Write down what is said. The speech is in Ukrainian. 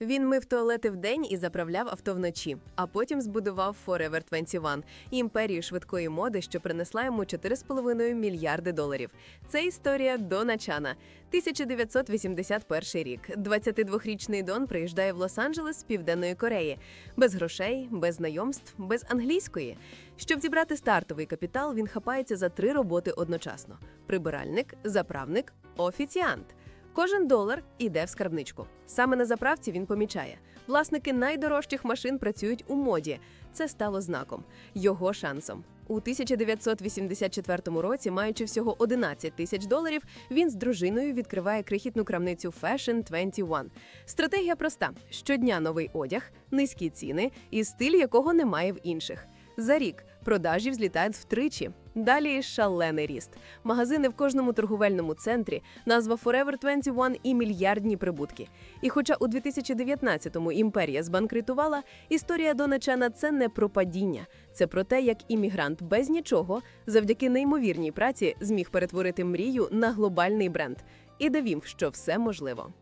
Він мив туалети вдень і заправляв авто вночі, а потім збудував Forever 21 – імперію швидкої моди, що принесла йому 4,5 мільярди доларів. Це історія Дона Чана. 1981 рік. 22-річний Дон приїжджає в Лос-Анджелес з Південної Кореї. Без грошей, без знайомств, без англійської. Щоб зібрати стартовий капітал, він хапається за три роботи одночасно: прибиральник, заправник, офіціант. Кожен долар іде в скарбничку. Саме на заправці він помічає. Власники найдорожчих машин працюють у моді. Це стало знаком, його шансом. У 1984 році, маючи всього 11 тисяч доларів, він з дружиною відкриває крихітну крамницю Fashion 21. Стратегія проста: щодня новий одяг, низькі ціни і стиль, якого немає в інших. За рік продажі взлітають втричі. Далі шалений ріст. Магазини в кожному торговельному центрі, назва Forever 21 і мільярдні прибутки. І хоча у 2019-му імперія збанкритувала, історія Дона Чена – це не про падіння. Це про те, як іммігрант без нічого, завдяки неймовірній праці, зміг перетворити мрію на глобальний бренд і довів, що все можливо.